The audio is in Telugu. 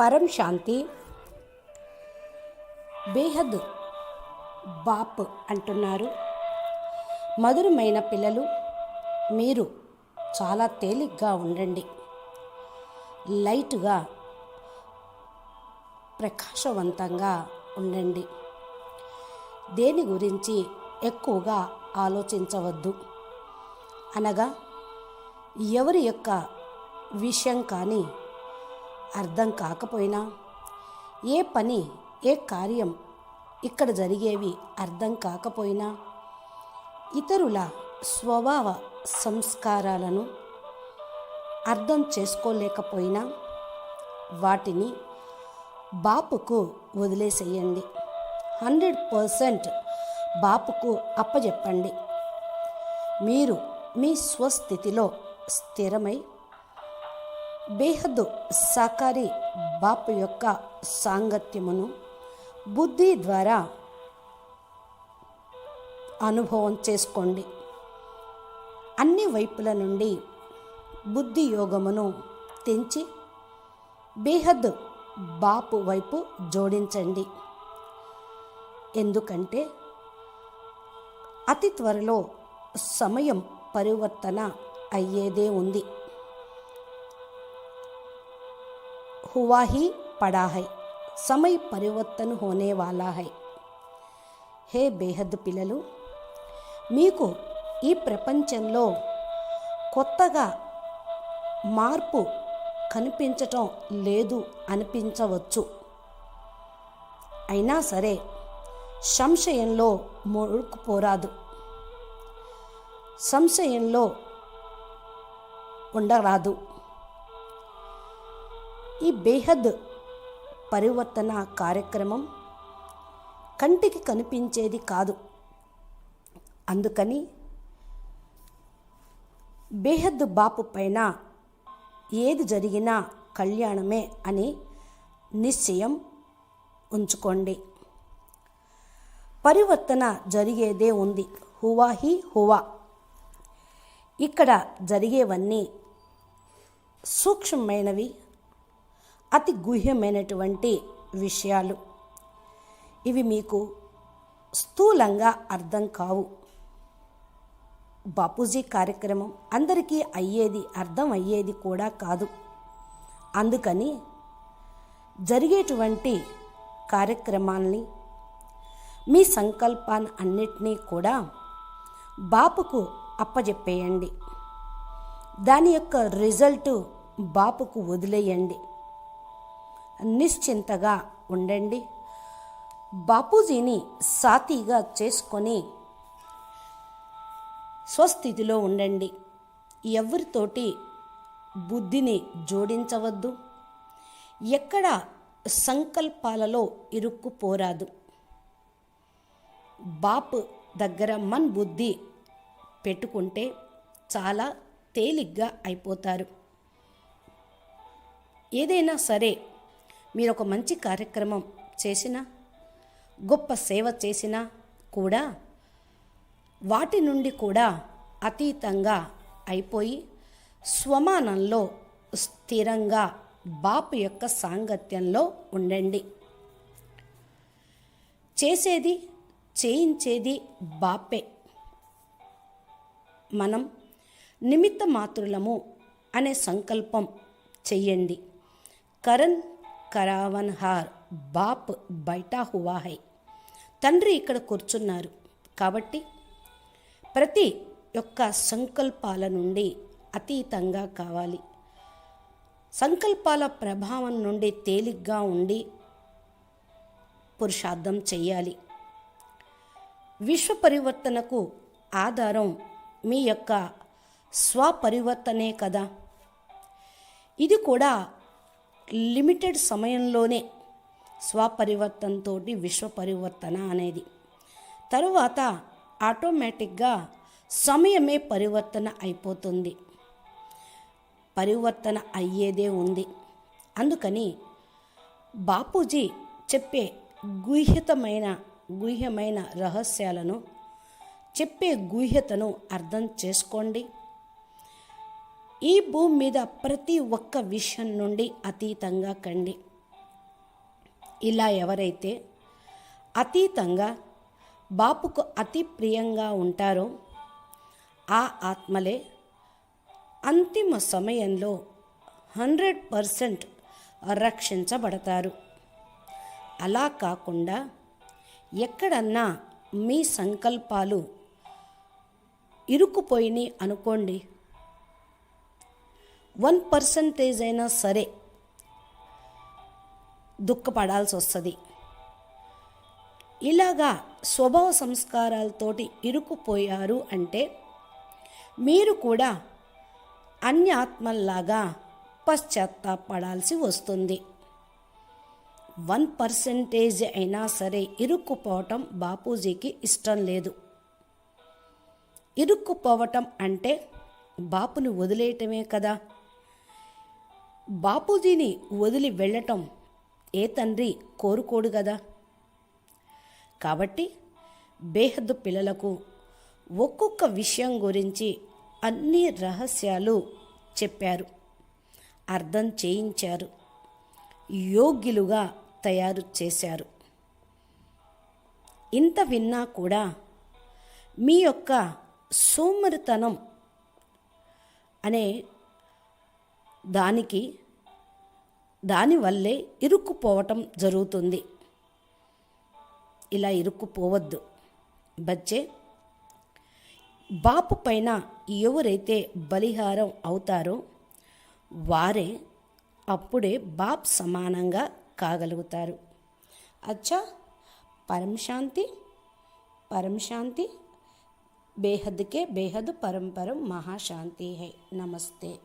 పరం శాంతి. బేహద్ బాప్ అంటున్నారు. మధురమైన పిల్లలు మీరు చాలా తేలిగ్గా ఉండండి. లైట్గా ప్రకాశవంతంగా ఉండండి. దేని గురించి ఎక్కువగా ఆలోచించవద్దు. అనగా ఎవరి యొక్క విషయం కానీ అర్థం కాకపోయినా ఏ పని ఏ కార్యం ఇక్కడ జరిగేవి అర్థం కాకపోయినా ఇతరుల స్వభావ సంస్కారాలను అర్థం చేసుకోలేకపోయినా వాటిని బాపుకు వదిలేసేయండి. హండ్రెడ్ పర్సెంట్ బాపుకు అప్పజెప్పండి. మీరు మీ స్వస్థితిలో స్థిరమై బేహద్దు సాకారి బాపు యొక్క సాంగత్యమును బుద్ధి ద్వారా అనుభవం చేసుకోండి. అన్ని వైపుల నుండి బుద్ధి యోగమును తెంచి బేహద్ బాపు వైపు జోడించండి. ఎందుకంటే అతి త్వరలో సమయం పరివర్తన అయ్యేదే ఉంది. हुआ ही पड़ा है समय పరివర్తన హోనే వాలా హై హే బేహద్ పిల్లలు మీకు ఈ ప్రపంచంలో కొత్తగా మార్పు కనిపించటం లేదు అనిపించవచ్చు అయినా సరే సంశయంలో ముడుకుపోరాదు సంశయంలో ఉండరాదు ఈ బేహద్ పరివర్తన కార్యక్రమం కంటికి కనిపించేది కాదు. అందుకని బేహద్ బాపు పైన ఏది జరిగినా కళ్యాణమే అని నిశ్చయం ఉంచుకోండి. పరివర్తన జరిగేదే ఉంది. హువా హి హువా. ఇక్కడ జరిగేవన్నీ సూక్ష్మమైనవి అతి గుహ్యమైనటువంటి విషయాలు. ఇవి మీకు స్థూలంగా అర్థం కావు. బాపూజీ కార్యక్రమం అందరికీ అయ్యేది అర్థం అయ్యేది కూడా కాదు. అందుకని జరిగేటువంటి కార్యక్రమాల్ని మీ సంకల్పాన్ని అన్నిటినీ కూడా బాపుకు అప్పజెప్పేయండి. దాని యొక్క రిజల్ట్ బాపుకు వదిలేయండి. నిశ్చింతగా ఉండండి. బాపూజీని సాతీగా చేసుకొని స్వస్థితిలో ఉండండి. ఎవరితోటి బుద్ధిని జోడించవద్దు. ఎక్కడ సంకల్పాలలో ఇరుక్కుపోరాదు. బాపు దగ్గర మన్ బుద్ధి పెట్టుకుంటే చాలా తేలిగ్గా అయిపోతారు. ఏదైనా సరే మీరు ఒక మంచి కార్యక్రమం చేసినా గొప్ప సేవ చేసినా కూడా వాటి నుండి కూడా అతీతంగా అయిపోయి స్వమానంలో స్థిరంగా బాపు యొక్క సాంగత్యంలో ఉండండి. చేసేది చేయించేది బాపే. మనం నిమిత్త మాతృలము అనే సంకల్పం చెయ్యండి. కరణ్ కరావన్ హార్ బాప్ బయటా హువా హై. తండ్రి ఇక్కడ కూర్చున్నారు. కాబట్టి ప్రతి యొక్క సంకల్పాల నుండి అతీతంగా కావాలి. సంకల్పాల ప్రభావం నుండి తేలిగ్గా ఉండి పురుషార్థం చేయాలి విశ్వ పరివర్తనకు ఆధారం మీ యొక్క స్వపరివర్తనే కదా. ఇది కూడా లిమిటెడ్ సమయంలోనే స్వపరివర్తనతో విశ్వ పరివర్తన అనేది. తరువాత ఆటోమేటిక్గా సమయమే పరివర్తన అయిపోతుంది. పరివర్తన అయ్యేదే ఉంది. అందుకని బాపూజీ చెప్పే గుహ్యతమైన గుహ్యమైన రహస్యాలను చెప్పే గుహ్యతను అర్థం చేసుకోండి. ఈ భూమి మీద ప్రతి ఒక్క విషయం నుండి అతీతంగా కండి. ఇలా ఎవరైతే అతీతంగా బాపుకు అతి ప్రియంగా ఉంటారో ఆ ఆత్మలే అంతిమ సమయంలో హండ్రెడ్ పర్సెంట్ రక్షించబడతారు. అలా కాకుండా ఎక్కడన్నా మీ సంకల్పాలు ఇరుక్కుపోయినాయి అనుకోండి. వన్ పర్సంటేజ్ అయినా సరే దుఃఖపడాల్సి వస్తుంది. ఇలాగా స్వభావ సంస్కారాలతోటి ఇరుక్కుపోయారు అంటే మీరు కూడా అన్య ఆత్మల్లాగా పశ్చాత్తాపడాల్సి వస్తుంది. వన్ పర్సెంటేజ్ అయినా సరే ఇరుక్కుపోవటం బాపూజీకి ఇష్టం లేదు. ఇరుక్కుపోవటం అంటే బాపును వదిలేయటమే కదా. బాపూజీని వదిలి వెళ్ళటం ఏ తండ్రి కోరుకోడు కదా కాబట్టి బేహద్దు పిల్లలకు ఒక్కొక్క విషయం గురించి అన్ని రహస్యాలు చెప్పారు. అర్థం చేయించారు. యోగ్యులుగా తయారు చేశారు. ఇంత విన్నా కూడా మీ యొక్క సోమరితనం అనే దానికి దానివల్లే ఇరుక్కుపోవటం జరుగుతుంది. ఇలా ఇరుక్కుపోవద్దు. బచ్చే బాపు పైన ఎవరైతే బలిహారం అవుతారో వారే అప్పుడే బాప్ సమానంగా కాగలుగుతారు. అచ్చా పరంశాంతి పరంశాంతి బేహద్కే బేహద్ పరంపరం మహాశాంతి హై నమస్తే.